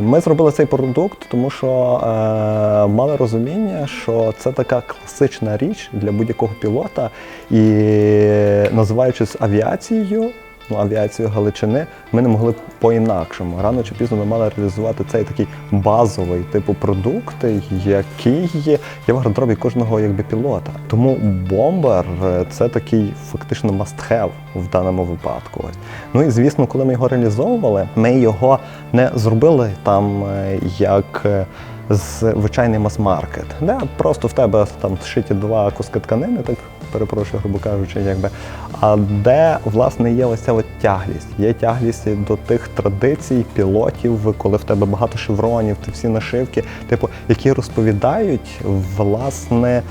Ми зробили цей продукт, тому що е, мали розуміння, що це така класична річ для будь-якого пілота, і називаючись авіацією. Авіацію Галичини ми не могли по-інакшому. Рано чи пізно ми мали реалізувати цей такий базовий типу продукт, який є в гардеробі кожного якби пілота. Тому бомбер е, це такий фактично must-have в даному випадку. Ну і звісно, коли ми його реалізовували, ми його не зробили там е, як. е, Звичайний мас-маркет, де просто в тебе там зшиті два куски тканини, так перепрошую, грубо кажучи, якби. А де власне є ось ця от тяглість? Є тяглість до тих традицій, пілотів, коли в тебе багато шевронів, ти всі нашивки, типу, які розповідають власне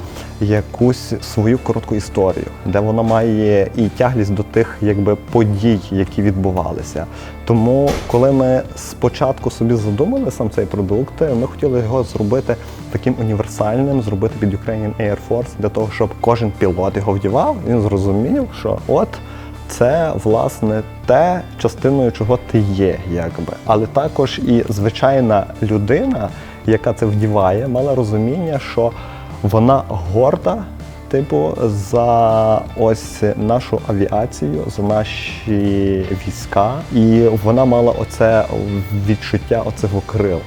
якусь свою коротку історію, де воно має і тяглість до тих якби подій, які відбувалися. Тому, коли ми спочатку собі задумали сам цей продукт, ми хотіли його зробити таким універсальним, зробити під Ukrainian Air Force, для того, щоб кожен пілот його вдівав, він зрозумів, що от це власне те, частиною чого ти є, якби. Але також і звичайна людина, яка це вдіває, мала розуміння, що вона горда. Типу, за ось нашу авіацію, за наші війська, і вона мала оце відчуття оцих крил.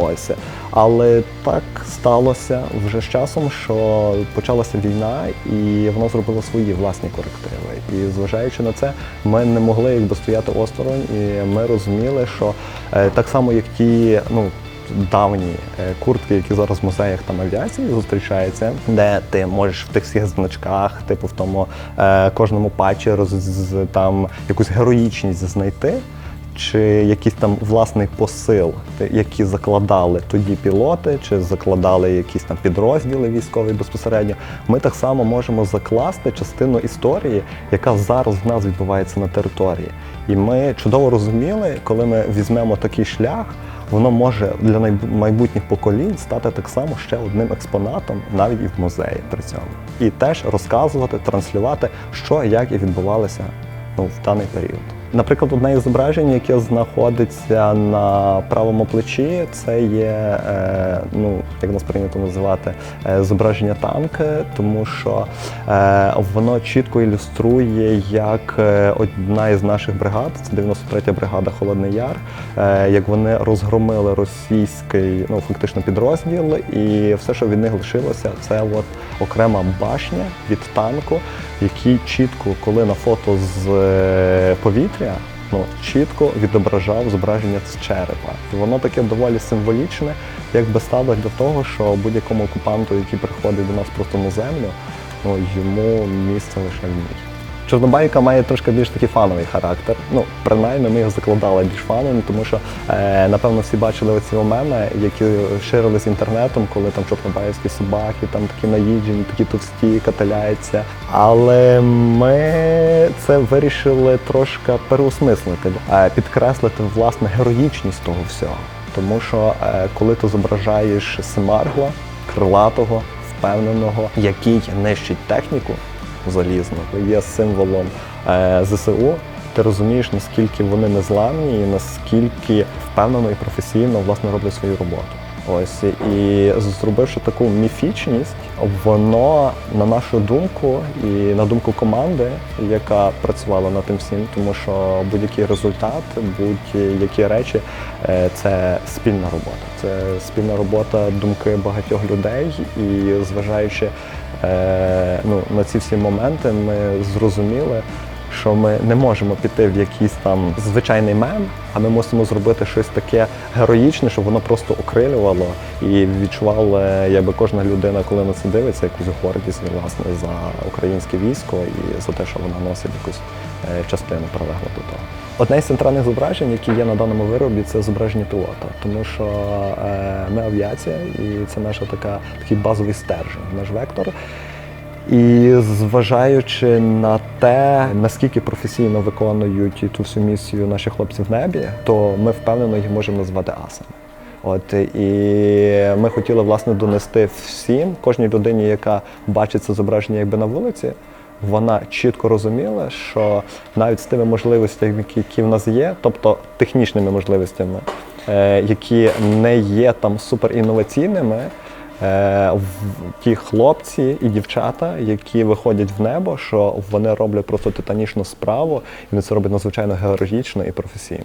Ось. Але так сталося вже з часом, що почалася війна, і вона зробила свої власні корективи. І зважаючи на це, ми не могли якби стояти осторонь, і ми розуміли, що е, так само, як ті, ну. Давні е, куртки, які зараз в музеях там авіації зустрічаються, де ти можеш в тих всіх значках, типу в тому е, кожному патчі роз там якусь героїчність знайти чи якийсь там власний посил, які закладали тоді пілоти, чи закладали якісь там підрозділи військові безпосередньо. Ми так само можемо закласти частину історії, яка зараз в нас відбувається на території. І ми чудово розуміли, коли ми візьмемо такий шлях. Воно може для майбутніх поколінь стати так само ще одним експонатом, навіть і в музеї при цьому, і теж розказувати, транслювати, що як і відбувалося ну, в даний період. Наприклад, одне із зображень, яке знаходиться на правому плечі, це є, е, ну як нас прийнято називати, е, зображення танка, тому що е, воно чітко ілюструє, як одна із наших бригад, це 93-я бригада Холодний Яр, як вони розгромили російський, ну фактично підрозділ, і все, що від них лишилося, це от окрема башня від танку, який чітко, коли на фото з е, повітря, ну чітко відображав зображення з черепа. І воно таке доволі символічне, як би стало для того, що будь-якому окупанту, який приходить до нас просто на землю, ну йому місце лише в ній. Чорнобайка має трошки більш такий фановий характер. Ну, принаймні, ми його закладали більш фановим, тому що е, напевно всі бачили оці меми, які ширились інтернетом, коли там чорнобаївські собаки, там такі наїджені, такі товсті, каталяються. Але ми це вирішили трошки переосмислити, е, підкреслити власне героїчність того всього. Тому що е, коли ти зображаєш Семаргла, крилатого, впевненого, який нищить техніку, залізно, є символом е, ЗСУ. Ти розумієш, наскільки вони незламні і наскільки впевнено і професійно власне роблять свою роботу. Ось і зробивши таку міфічність, воно на нашу думку і на думку команди, яка працювала над тим всім, тому що будь-який результат, будь-які речі е, це спільна робота. Це спільна робота думки багатьох людей, і зважаючи ну, на ці всі моменти, ми зрозуміли, що ми не можемо піти в якийсь там звичайний мем, а ми мусимо зробити щось таке героїчне, щоб воно просто окрилювало і відчувала якби кожна людина, коли на це дивиться, якусь гордість власне за українське військо і за те, що вона носить якусь е, частину прилеглу до того. Одне із центральних зображень, які є на даному виробі, це зображення пілота, тому що е, ми авіація, і це наша така такий базовий стержень, наш вектор. І зважаючи на те, наскільки професійно виконують ту всю місію наші хлопці в небі, то ми впевнено їх можемо назвати асами. От і ми хотіли власне донести всім, кожній людині, яка бачить це зображення якби на вулиці, вона чітко розуміла, що навіть з тими можливостями, які в нас є, тобто технічними можливостями, е, які не є там суперінноваційними. Е, ті хлопці і дівчата, які виходять в небо, що вони роблять просто титанічну справу, і вони це роблять надзвичайно героїчно і професійно.